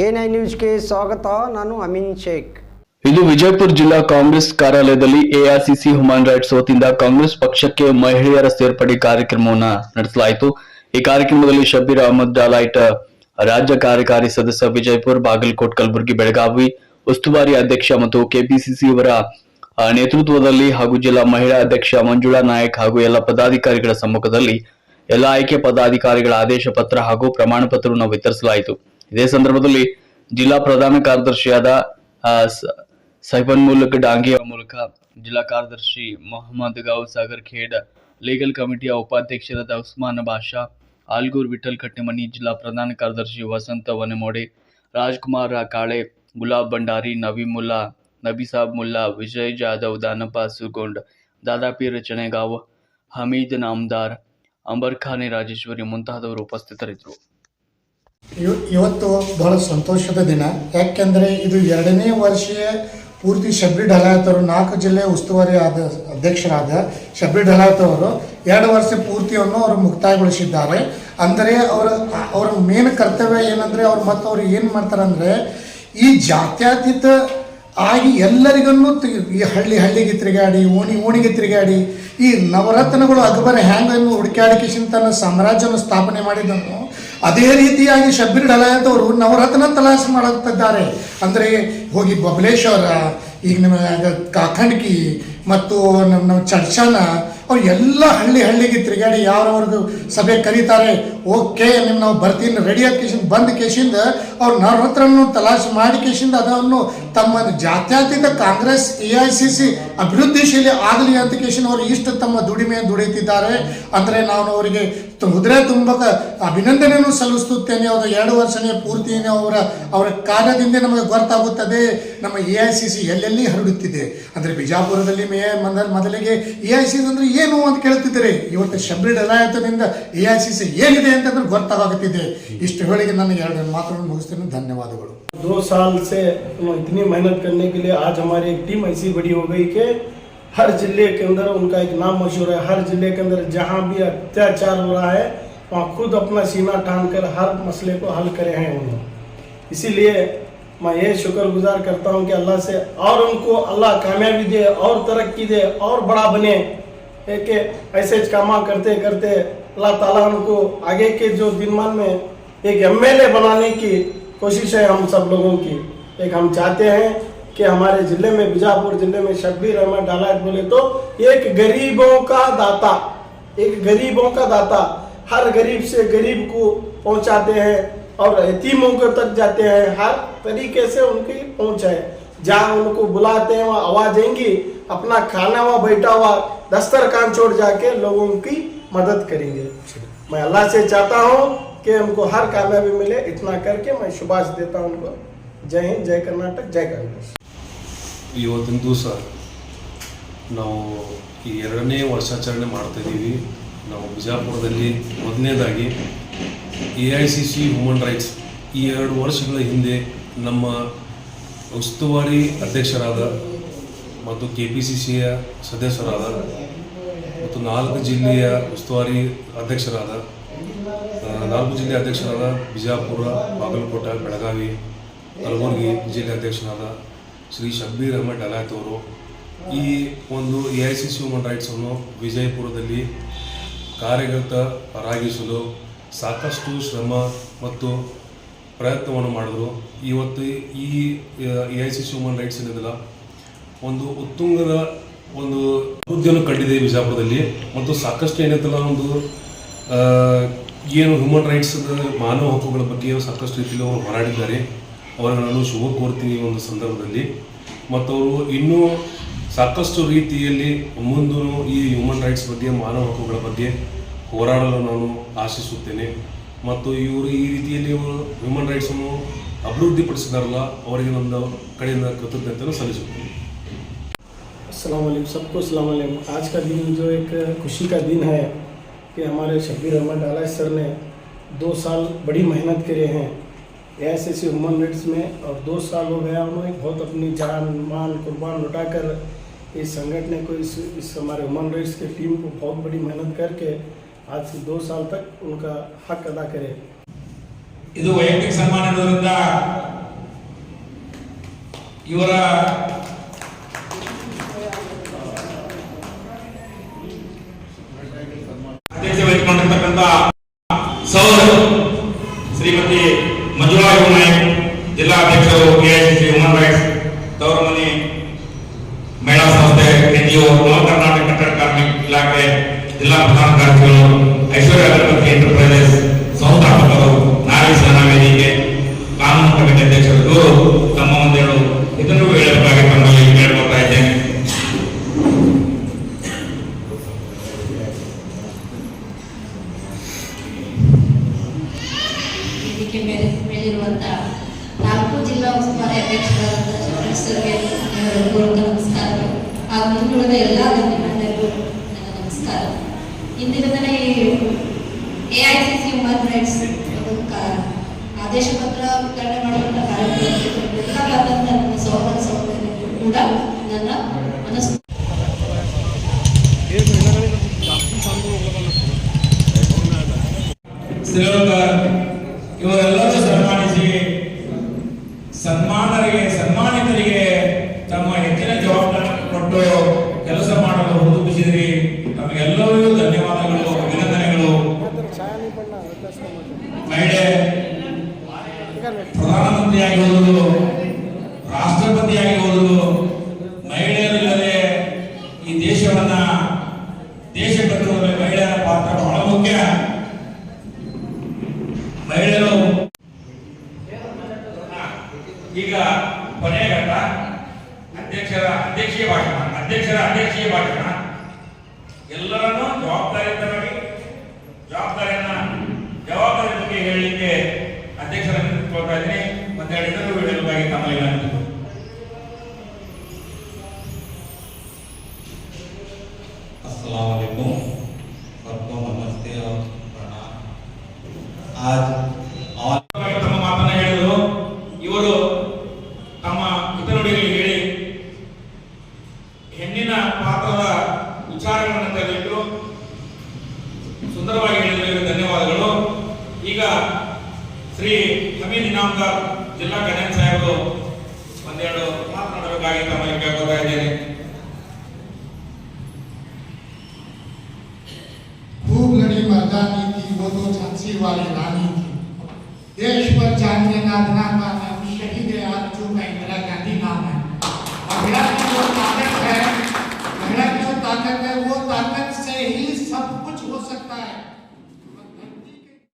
I ನ್ಯೂಸ್ಗೆ ಸ್ವಾಗತ, ನಾನು ಅಮಿನ್ ಶೇಖ್. ಇದು ವಿಜಯಪುರ ಜಿಲ್ಲಾ ಕಾಂಗ್ರೆಸ್ ಕಾರ್ಯಾಲಯದಲ್ಲಿ ಎಐಸಿಸಿ ಹ್ಯೂಮನ್ ರೈಟ್ಸ್ ವತಿಯಿಂದ ಕಾಂಗ್ರೆಸ್ ಪಕ್ಷಕ್ಕೆ ಮಹಿಳೆಯರ ಸೇರ್ಪಡೆ ಕಾರ್ಯಕ್ರಮವನ್ನ ನಡೆಸಲಾಯಿತು. ಈ ಕಾರ್ಯಕ್ರಮದಲ್ಲಿ ಶಬೀರ್ ಅಹಮದ್ ಡಾಲಾಯ್ಟ್ ರಾಜ್ಯ ಕಾರ್ಯಕಾರಿ ಸದಸ್ಯ ವಿಜಯಪುರ, ಬಾಗಲಕೋಟ್, ಕಲಬುರಗಿ, ಬೆಳಗಾವಿ, ಉಸ್ತುವಾರಿ ಅಧ್ಯಕ್ಷ ಮತ್ತು ಕೆಪಿಸಿಸಿ ಅವರ ನೇತೃತ್ವದಲ್ಲಿ ಹಾಗೂ ಜಿಲ್ಲಾ ಮಹಿಳಾ ಅಧ್ಯಕ್ಷ ಮಂಜುಳಾ ನಾಯಕ್ ಹಾಗೂ ಎಲ್ಲ ಪದಾಧಿಕಾರಿಗಳ ಸಮ್ಮುಖದಲ್ಲಿ ಎಲ್ಲ ಆಯ್ಕೆ ಪದಾಧಿಕಾರಿಗಳ ಆದೇಶ ಪತ್ರ ಹಾಗೂ ಪ್ರಮಾಣ ಪತ್ರವನ್ನು ವಿತರಿಸಲಾಯಿತು. ಇದೇ ಸಂದರ್ಭದಲ್ಲಿ ಜಿಲ್ಲಾ ಪ್ರಧಾನ ಕಾರ್ಯದರ್ಶಿಯಾದ ಸೈಫನ್ ಸೈಫನ್ಮುಲ್ಕ್ ಡಾಂಗಿ ಮೂಲಕ ಜಿಲ್ಲಾ ಕಾರ್ಯದರ್ಶಿ ಮೊಹಮ್ಮದ್ ಗೌ ಸಾಗರ್ ಖೇಡ್, ಲೀಗಲ್ ಕಮಿಟಿಯ ಉಪಾಧ್ಯಕ್ಷರಾದ ಉಸ್ಮಾನ್ ಬಾಷಾ, ಆಲ್ಗೂರ್ ವಿಠಲ್ ಕಟ್ಟೆಮನಿ ಜಿಲ್ಲಾ ಪ್ರಧಾನ ಕಾರ್ಯದರ್ಶಿ ವಸಂತ ವನೆಮೋಡೆ, ರಾಜ್ಕುಮಾರ್ ಕಾಳೆ, ಗುಲಾಬ್ ಭಂಡಾರಿ ನವಿ ಮುಲ್ಲಾ, ನಬಿ ಸಾಬ್ ಮುಲ್ಲಾ, ವಿಜಯ್ ಜಾಧವ್, ದಾನಪ್ಪ ಸುಗೊಂಡ್ ದಾದಾಪೀರ್ ಚಣೆಗಾವ್ ಹಮೀದ್ ನಾಮ್ದಾರ್ ಅಂಬರ್ ಖಾನೆ ರಾಜೇಶ್ವರಿ ಮುಂತಾದವರು ಉಪಸ್ಥಿತರಿದ್ದರು. ಇವ- ಇವತ್ತು ಬಹಳ ಸಂತೋಷದ ದಿನ. ಯಾಕೆಂದರೆ ಇದು ಎರಡನೇ ವರ್ಷೀಯ ಪೂರ್ತಿ ಶಬ್ರಿ ಢಲಾಯತ್ ಅವರು ನಾಲ್ಕು ಜಿಲ್ಲೆ ಉಸ್ತುವಾರಿ ಆದ ಅಧ್ಯಕ್ಷರಾದ ಶಬ್ರಿ ಢಲಾಯತ್ ಅವರು ಎರಡು ವರ್ಷ ಪೂರ್ತಿಯನ್ನು ಅವರು ಮುಕ್ತಾಯಗೊಳಿಸಿದ್ದಾರೆ. ಅಂದರೆ ಅವರ ಅವರ ಮೇನ್ ಕರ್ತವ್ಯ ಏನಂದರೆ ಅವ್ರು ಮತ್ತು ಅವ್ರು ಏನು ಮಾಡ್ತಾರೆ ಅಂದರೆ ಈ ಜಾತ್ಯತೀತ ಆಗಿ ಎಲ್ಲರಿಗನ್ನು ಈ ಹಳ್ಳಿ ಹಳ್ಳಿಗೆ ತಿರುಗಾಡಿ, ಓಣಿ ಓಣಿಗೆ ತಿರುಗಾಡಿ, ಈ ನವರತ್ನಗಳು ಅಕ್ಬರ್ ಹ್ಯಾಂಗನ್ನು ಹುಡುಕಾಡಿಕೆ ಸಾಮ್ರಾಜ್ಯವನ್ನು ಸ್ಥಾಪನೆ ಮಾಡಿದನು ಅದೇ ರೀತಿಯಾಗಿ ಶಬ್ಬೀರ್ ಡಲಾಯಂತವರು ನವರತ್ನ ತಲಾಶೆ ಮಾಡುತ್ತಿದ್ದಾರೆ. ಅಂದರೆ ಹೋಗಿ ಬಬಲೇಶ್ವರ, ಈಗ ನಿಮ್ಮ ಕಾಖಂಡ್ಕಿ ಮತ್ತು ನಮ್ಮ ನಮ್ಮ ಚರ್ಚನ ಅವ್ರು ಎಲ್ಲ ಹಳ್ಳಿ ಹಳ್ಳಿಗೆ ತಿರುಗಾಡಿ ಯಾರವ್ರದ್ದು ಸಭೆ ಕರೀತಾರೆ. ಓಕೆ ನಿಮ್ಮ ನಾವು ಬರ್ತೀನಿ. ರೆಡಿ ಆದ ಕೇಶಿಂದ, ಬಂದ ಕೇಶಿಂದ ಅವ್ರು ನವರತ್ನನ್ನು ತಲಾಶೆ ಮಾಡಿ ಕೇಶಿಂದ ಅದನ್ನು ತಮ್ಮ ಜಾತ್ಯಾತೀತ Congress, A I C C ಅಭಿವೃದ್ಧಿಶೀಲಿ ಆಗಲಿ ಅಂತ ಕೇಶಿಂದ ಅವರು ಇಷ್ಟು ತಮ್ಮ ದುಡಿಮೆಯನ್ನು ದುಡಿತಿದ್ದಾರೆ. ಅಂದರೆ ನಾನು ಅವರಿಗೆ ತು- ಹೃದಯ ತುಂಬಕ ಅಭಿನಂದನೆಯನ್ನು ಸಲ್ಲಿಸುತ್ತೇನೆ ಅವರ ಎರಡು ವರ್ಷನೇ ಪೂರ್ತಿನೇ ಅವರ ಅವರ ಕಾರ್ಯದಿಂದ ನಮಗೆ ಗೊತ್ತಾಗುತ್ತದೆ ನಮ್ಮ ಎ ಐ ಸಿ ಸಿ ಎಲ್ಲೆಲ್ಲಿ ಹರಡುತ್ತಿದೆ ಅಂದರೆ ಬಿಜಾಪುರದಲ್ಲಿ ಮೇ ಮೊದಲ ಮೊದಲಿಗೆ ಎ ಐ ಸಿ ಅಂದರೆ ಏನು ಅಂತ ಕೇಳ್ತಿದ್ದಾರೆ ಇವತ್ತು ಶಬರಿ ಡಲಾಯತದಿಂದ ಎ ಐ ಸಿ ಸಿ ಏನಿದೆ ಅಂತಂದ್ರೆ ಗೊತ್ತಾಗುತ್ತಿದೆ ಇಷ್ಟು ಹೇಳಿಗೆ ನಾನು ಎರಡು ಮಾತುಗಳನ್ನು ಮುಗಿಸ್ತೇನೆ ಧನ್ಯವಾದಗಳು दो साल से इतनी मेहनत करने के लिए आज हमारी एक टीम ऐसी बड़ी हो गई कि हर ज़िले के अंदर उनका एक नाम मशहूर है। हर ज़िले के अंदर जहाँ भी अत्याचार हो रहा है, वहाँ खुद अपना सीना तान कर हर मसले को हल करे हैं उन्होंने। इसीलिए मैं ये शुक्रगुजार करता हूँ कि अल्लाह से और उनको अल्लाह कामयाबी दे, और तरक्की दे, और बड़ा बने। एक ऐसे कामा करते करते अल्लाह ताला उनको आगे के जो दिनमान में एक एमएलए बनाने की कोशिश है हम सब लोगों की। एक हम चाहते हैं कि हमारे ज़िले में, बीजापुर ज़िले में शब्बीर अहमद डालायत बोले तो एक गरीबों का दाता, एक गरीबों का दाता, हर गरीब से गरीब को पहुंचाते हैं और यतीमों के तक जाते हैं, हर तरीके से उनकी पहुँच है। जहाँ उनको बुलाते हैं, वहाँ आवाज़ देंगी, अपना खाना हुआ बैठा हुआ, दस्तरखान छोड़ जाके लोगों की मदद करेंगे। मैं अल्लाह से चाहता हूँ कि हमको हर कामयाबी मिले, इतना करके मैं शुभाश देता हूँ उनको। जय हिंद, जय कर्नाटक, जय कांग्रेस। ಇವತ್ತಿನ ದಿವಸ ನಾವು ಈ ಎರಡನೇ ವರ್ಷಾಚರಣೆ ಮಾಡ್ತಾಯಿದ್ದೀವಿ ನಾವು ಬಿಜಾಪುರದಲ್ಲಿ ಮೊದಲನೇದಾಗಿ A I C C human rights ಈ ಎರಡು ವರ್ಷಗಳ ಹಿಂದೆ ನಮ್ಮ ಉಸ್ತುವಾರಿ ಅಧ್ಯಕ್ಷರಾದ ಮತ್ತು ಕೆ ಪಿ ಸಿ ಸಿಯ ಸದಸ್ಯರಾದ ಮತ್ತು ನಾಲ್ಕು ಜಿಲ್ಲೆಯ ಉಸ್ತುವಾರಿ ಅಧ್ಯಕ್ಷರಾದ ನಾಲ್ಕು ಜಿಲ್ಲೆಯ ಅಧ್ಯಕ್ಷರಾದ ಬಿಜಾಪುರ, ಬಾಗಲಕೋಟೆ, ಬೆಳಗಾವಿ, ಕಲಬುರಗಿ ಜಿಲ್ಲೆ ಅಧ್ಯಕ್ಷರಾದ ಶ್ರೀ ಶಬ್ಬೀರ್ ಅಹಮದ್ ಡಲಾಯತ್ ಅವರು, ಈ ಒಂದು A I C C human ರೈಟ್ಸನ್ನು ವಿಜಯಪುರದಲ್ಲಿ ಕಾರ್ಯಗತರಾಗಿಸಲು ಸಾಕಷ್ಟು ಶ್ರಮ ಮತ್ತು ಪ್ರಯತ್ನವನ್ನು ಮಾಡಿದ್ರು. ಇವತ್ತು ಈ A I C C human rights ಏನಿದೆಲ್ಲ ಒಂದು ಉತ್ತುಂಗದ ಒಂದು ಅಭಿವೃದ್ಧಿಯನ್ನು ಕಂಡಿದೆ ಬಿಜಾಪುರದಲ್ಲಿ ಮತ್ತು ಸಾಕಷ್ಟು ಏನೈತಲ್ಲ ಒಂದು ಏನು ಹ್ಯೂಮನ್ ರೈಟ್ಸ್ ಮಾನವ ಹಕ್ಕುಗಳ ಬಗ್ಗೆ ಸಾಕಷ್ಟು ರೀತಿಯಲ್ಲಿ ಅವರು ಹೋರಾಡಿದ್ದಾರೆ. ಅವರಿಗೆ ನಾನು ಶುಭ ಕೋರ್ತೀನಿ ಈ ಒಂದು ಸಂದರ್ಭದಲ್ಲಿ ಮತ್ತು ಅವರು ಇನ್ನೂ ಸಾಕಷ್ಟು ರೀತಿಯಲ್ಲಿ ಮುಂದೂ ಈ ಹ್ಯೂಮನ್ ರೈಟ್ಸ್ ಬಗ್ಗೆ ಮಾನವ ಹಕ್ಕುಗಳ ಬಗ್ಗೆ ಹೋರಾಡಲು ನಾನು ಆಶಿಸುತ್ತೇನೆ ಮತ್ತು ಇವರು ಈ ರೀತಿಯಲ್ಲಿ ಹ್ಯೂಮನ್ ರೈಟ್ಸನ್ನು ಅಭಿವೃದ್ಧಿಪಡಿಸಿದಾರಲ್ಲ ಅವರಿಗೆ ನನ್ನ ಕಡೆಯಿಂದ ಕೃತಜ್ಞತೆಯನ್ನು ಸಲ್ಲಿಸುತ್ತೇನೆ अस्सलाम वालेकुम सबको अस्सलाम वालेकुम आज का दिन जो एक खुशी का दिन है कि हमारे शब्बीर अहमद डाला सर ने दो साल बड़ी मेहनत करे हैं ऐसे ऐसे ह्यूमन राइट्स में और दो साल हो गया उन्होंने बहुत अपनी जान मान कुर्बान लुटाकर इस संगठन को इस इस हमारे ह्यूमन राइट्स के टीम को बहुत बड़ी मेहनत करके आज से दो साल तक उनका हक अदा करे ಇದು ವೈಯಕ್ತಿಕ ಸನ್ಮಾನ ಇರೋದ್ರಿಂದ ಇವರ ಅಧ್ಯಕ್ಷ ವಹಿಸಿಕೊಂಡಿರ್ತಕ್ಕಂಥ ಸೌರ Shrimati Manjula you Nayak ಜಿಲ್ಲಾಧ್ಯಕ್ಷರು ಕೆಐಸಿಸಿ human rights ತವರ ಮನೆ ಮಹಿಳಾ ಸಂಸ್ಥೆ ಎನ್ಜಿಒ ನವ ಕರ್ನಾಟಕ ಕಟ್ಟಡ ಕಾರ್ಮಿಕ ಇಲಾಖೆ ಜಿಲ್ಲಾ ಪ್ರಧಾನ ಕಾರ್ಯದರ್ಶಿಗಳು ಐಶ್ವರ್ಯ ಅಗರಬತ್ತಿ ಎಂಟರ್ಪ್ರೈಸಸ್ ಸಂಸ್ಥಾಪಕರು ನಾರಿ ಸೇನಾ ವೇದಿಕೆ ಕಾನೂನು ಕಮಿಟಿ ಅಧ್ಯಕ್ಷರು ಇವರು ತಮ್ಮ ಒಂದೆರಡು ಇದನ್ನು ಹೇಳಬೇಕಾಗಿ ತಮ್ಮಲ್ಲಿ ಕೇಳ್ಕೊಳ್ತಾ ಇದ್ದೇನೆ ವೇದಿಕೆ ಮೇಲೆ ಮೇಲಿರುವಂತ ನಾಲ್ಕು ಗಣ್ಯಮಾನ್ಯರಿಗೂ ನನ್ನ ನಮಸ್ಕಾರ ಇಂದಿನ ದಿನ ಸಿ ಸಿ ಹ್ಯೂಮನ್ ಆದೇಶ ಪತ್ರ ವಿತರಣೆ ಸಹೋದರ ಸಹೋದರಿಯರು ಕೂಡ ಸನ್ಮಾನಿಸಿ ಸನ್ಮಾನರಿಗೆ, ಸನ್ಮಾನಿತರಿಗೆ ತಮ್ಮ ಹೆಚ್ಚಿನ ಜವಾಬ್ದಾರಿ ಕೊಟ್ಟು ಕೆಲಸ ಮಾಡಲು ಹುದುಗಿಸಿದ್ರಿ ತಮಗೆಲ್ಲರಿಗೂ ಧನ್ಯವಾದಗಳು, ಅಭಿನಂದನೆಗಳು. ಮಹಿಳೆ ಪ್ರಧಾನಮಂತ್ರಿಯಾಗಿ ಹೋದುದು ರಾಷ್ಟ್ರಪತಿಯಾಗಿ ಹೋದುದು ಮಹಿಳೆಯರಿಲ್ಲದೆ ಈ ದೇಶವನ್ನ, ದೇಶ ಕಟ್ಟುವಲ್ಲಿ ಮಹಿಳೆಯರ ಪಾತ್ರ ಬಹಳ ಮುಖ್ಯ. ಮಹಿಳೆಯರು ಈಗ ಕೊನೆಯ ಘಟ್ಟ ಅಧ್ಯಕ್ಷರ ಅಧ್ಯಕ್ಷೀಯ ಭಾಷಣ ಅಧ್ಯಕ್ಷರ ಅಧ್ಯಕ್ಷೀಯ ಭಾಷಣ ಎಲ್ಲರನ್ನೂ ಜವಾಬ್ದಾರಿಯುತವಾಗಿ ಜವಾಬ್ದಾರಿಯನ್ನ ಜವಾಬ್ದಾರಿ ಬಗ್ಗೆ ಹೇಳಲಿಕ್ಕೆ ಅಧ್ಯಕ್ಷರನ್ನು ನಿಂತ್ಕೊಳ್ತಾ ಇದ್ದೀನಿ ಒಂದೆರಡು ಇದನ್ನು ಹೇಳಬೇಕಾಗಿ ತಮ್ಮಲ್ಲಿ ವಿನಂತಿ अस्सलाम वालेकुम सबको नमस्ते और प्रणाम आज ऑल ಈಗ ಶ್ರೀ ಹಮೀದ್ ಇನಾಮ್ದಾರ್ ಜಿಲ್ಲಾ ಕನ್ಯಾನ್ ಸಾಹೇಬರು ಒಂದೆರಡು ಮಾತನಾಡಬೇಕಾಗಿ ತಮ್ಮಲ್ಲಿ ಕೇಳ್ಕೊತಾ ಇದ್ದೇನೆ खूब लड़ी मर्दानी थी वो तो झांसी वाली रानी थी देश पर जानने नादना का नाम शहीद आग जो मैं